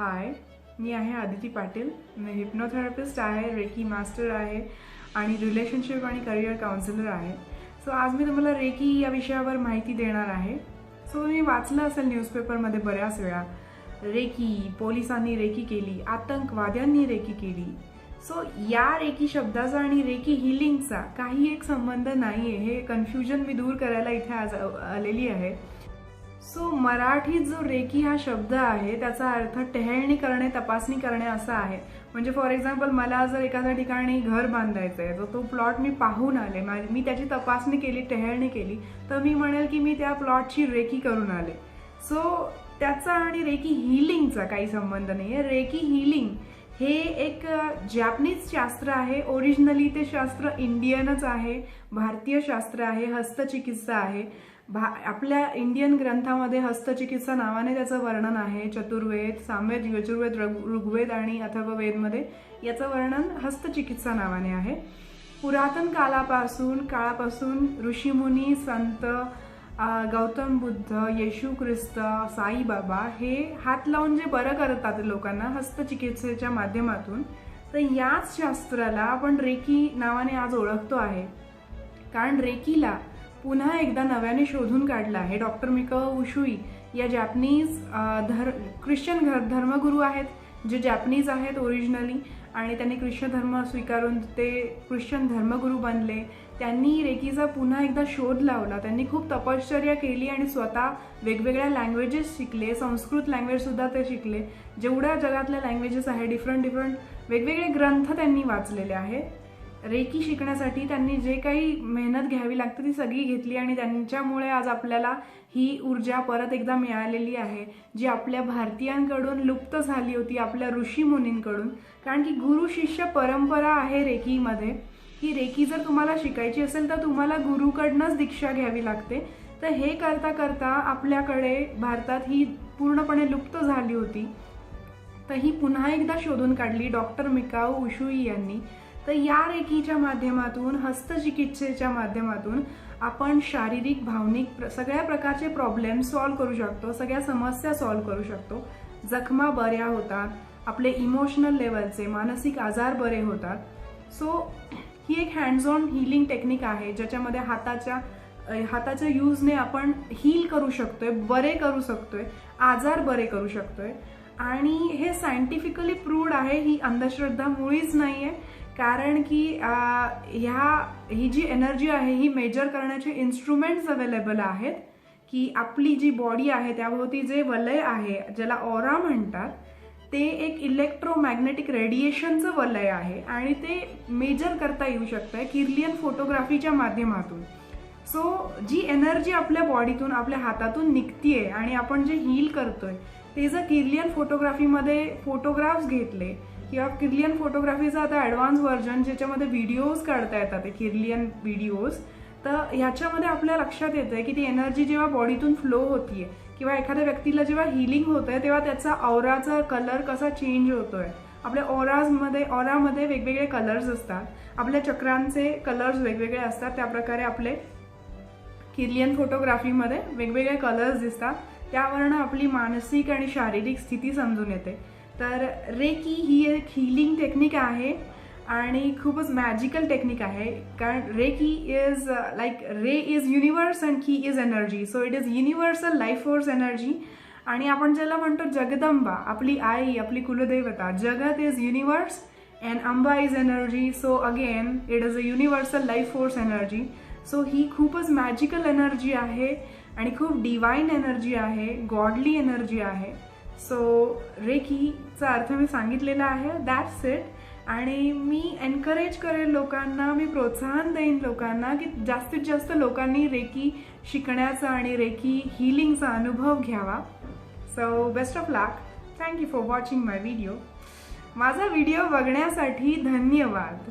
हाय मी आहे आदिती पाटील मी हिप्नोथेरपिस्ट आहे reiki master आहे आणि रिलेशनशिप आणि करिअर काउन्सिलर आहे. सो आज मी तुम्हाला रेकी या विषयावर माहिती देणार आहे. सो मी वाचलं असेल न्यूजपेपरमध्ये बऱ्याच वेळा. रेकी पोलिसांनी रेकी केली आतंकवाद्यांनी रेकी केली. सो या रेकी शब्दाचा आणि रेकी हिलिंगचा काही एक संबंध नाही आहे हे कन्फ्युजन मी दूर करायला इथे आज आलेली आहे. सो मराठीत जो रेकी हा शब्द आहे त्याचा अर्थ टेहळणी करणे तपासणी करणे असा आहे. म्हणजे फॉर एक्झाम्पल मला जर एखाद्या ठिकाणी घर बांधायचं आहे तर तो प्लॉट मी पाहून आले. मी त्याची तपासणी केली टेहळणी केली तर मी म्हणेल की मी त्या प्लॉटची रेकी करून आले. सो त्याचा आणि रेकी हिलिंगचा काही संबंध नाही आहे रेकी हिलिंग हे एक जॅपनीज शास्त्र आहे. ओरिजिनली ते शास्त्र इंडियनच आहे. भारतीय शास्त्र आहे. हस्तचिकित्सा आहे. भा आपल्या इंडियन ग्रंथामध्ये हस्तचिकित्सा नावाने त्याचं वर्णन आहे. चतुर्वेद सामवेद यजुर्वेद ऋग्वेद आणि अथर्ववेदमध्ये याचं वर्णन हस्तचिकित्सा नावाने आहे. पुरातन कालापासून काळापासून ऋषीमुनी संत गौतम बुद्ध येशू ख्रिस्त साईबाबा हे हात लावून जे बरं करतात लोकांना हस्तचिकित्सेच्या माध्यमातून तर याच शास्त्राला आपण रेकी नावाने आज ओळखतो आहे. कारण रेकीला पुन्हा एकदा नव्याने शोधून काढला आहे. डॉक्टर मिक उशुई या जॅपनीज धर ख्रिश्चन घर धर्मगुरू आहेत जे जॅपनीज आहेत ओरिजिनली आणि त्यांनी ख्रिश्चन धर्म स्वीकारून ते ख्रिश्चन धर्मगुरू बनले. त्यांनी रेकीचा पुन्हा एकदा शोध लावला. त्यांनी खूप तपश्चर्या केली आणि स्वतः वेगवेगळ्या लँग्वेजेस शिकले. संस्कृत लँग्वेजसुद्धा ते शिकले. जेवढ्या जगातल्या लँग्वेजेस आहे डिफरंट डिफरंट वेगवेगळे ग्रंथ त्यांनी वाचलेले आहेत. रेकी शिकण्यासाठी त्यांनी जे काही मेहनत घ्यावी लागते ती सगळी घेतली आणि त्यांच्यामुळे आज आपल्याला ही ऊर्जा परत एकदा मिळालेली आहे. जी आपल्या भारतीयांकडून लुप्त झाली होती आपल्या ऋषी मुनींकडून. कारण की गुरु शिष्य परंपरा आहे रेकीमध्ये. ही रेकी जर तुम्हाला शिकायची असेल तर तुम्हाला गुरुकडनंच दीक्षा घ्यावी लागते. तर हे करता करता आपल्याकडे भारतात ही पूर्णपणे लुप्त झाली होती. तर ही पुन्हा एकदा शोधून काढली डॉक्टर मिकाऊ उशुई यांनी. तर या रेखीच्या माध्यमातून हस्तचिकित्सेच्या माध्यमातून आपण शारीरिक भावनिक प्र- सगळ्या प्रकारचे प्रॉब्लेम सॉल्व्ह करू शकतो सगळ्या समस्या सॉल्व्ह करू शकतो. जखमा बऱ्या होतात आपले इमोशनल लेवलचे मानसिक आजार बरे होतात. सो ही एक हँड्स ऑन हिलिंग टेक्निक आहे ज्याच्यामध्ये हाताच्या हाताच्या यूजने आपण हील करू शकतोय बरे करू शकतोय आजार बरे करू शकतोय. आणि हे सायंटिफिकली प्रूव्ड आहे ही अंधश्रद्धा मुळीच नाही आहे कारण की ह्या ही जी एनर्जी आहे ही मेजर करण्याचे इन्स्ट्रुमेंट्स अवेलेबल आहेत की आपली जी बॉडी आहे त्याभोवती जे वलय आहे ज्याला ऑरा म्हणतात ते एक इलेक्ट्रोमॅग्नेटिक रेडिएशनचं वलय आहे आणि ते मेजर करता येऊ शकतं आहे किर्लियन फोटोग्राफीच्या माध्यमातून. सो जी एनर्जी आपल्या बॉडीतून आपल्या हातातून निघतीये आणि आपण जे हील करतोय ते जर किर्लियन फोटोग्राफीमध्ये फोटोग्राफ्स घेतले किंवा किर्लियन फोटोग्राफीचा आता ॲडव्हान्स व्हर्जन ज्याच्यामध्ये व्हिडिओज काढता येतात ते किर्लियन व्हिडिओज तर ह्याच्यामध्ये आपल्या लक्षात येतं आहे की ती एनर्जी जेव्हा बॉडीतून फ्लो होतीये किंवा एखाद्या व्यक्तीला जेव्हा हिलिंग आहे तेव्हा त्याचा औराचा कलर कसा चेंज होतोय. आपल्या ओराजमध्ये ओरामध्ये वेगवेगळे कलर्स असतात. आपल्या चक्रांचे कलर्स वेगवेगळे असतात. त्या प्रकारे आपले किर्लियन फोटोग्राफीमध्ये वेगवेगळे कलर्स दिसतात. त्यावरनं आपली मानसिक आणि शारीरिक स्थिती समजून येते. तर रेकी ही एक हिलिंग टेक्निक आहे आणि खूपच मॅजिकल टेक्निक आहे. कारण uh, rei ki is like rei is universe and ki is energy so it is universal life force energy आणि आपण ज्याला म्हणतो जगदंबा आपली आई आपली कुलदेवता जगत is universe and Amba is energy so again it is a universal life force energy so ही खूपच magical energy आहे. आणि खूप डिवाईन एनर्जी आहे गॉडली एनर्जी आहे. सो रेकीचा अर्थ मी सांगितलेला आहे दॅट्स इट आणि मी एनकरेज करेल लोकांना मी प्रोत्साहन देईन लोकांना की जास्तीत जास्त लोकांनी रेकी शिकण्याचा आणि रेकी हिलिंगचा अनुभव घ्यावा. So best of luck thank you for watching my video माझा व्हिडिओ बघण्यासाठी धन्यवाद.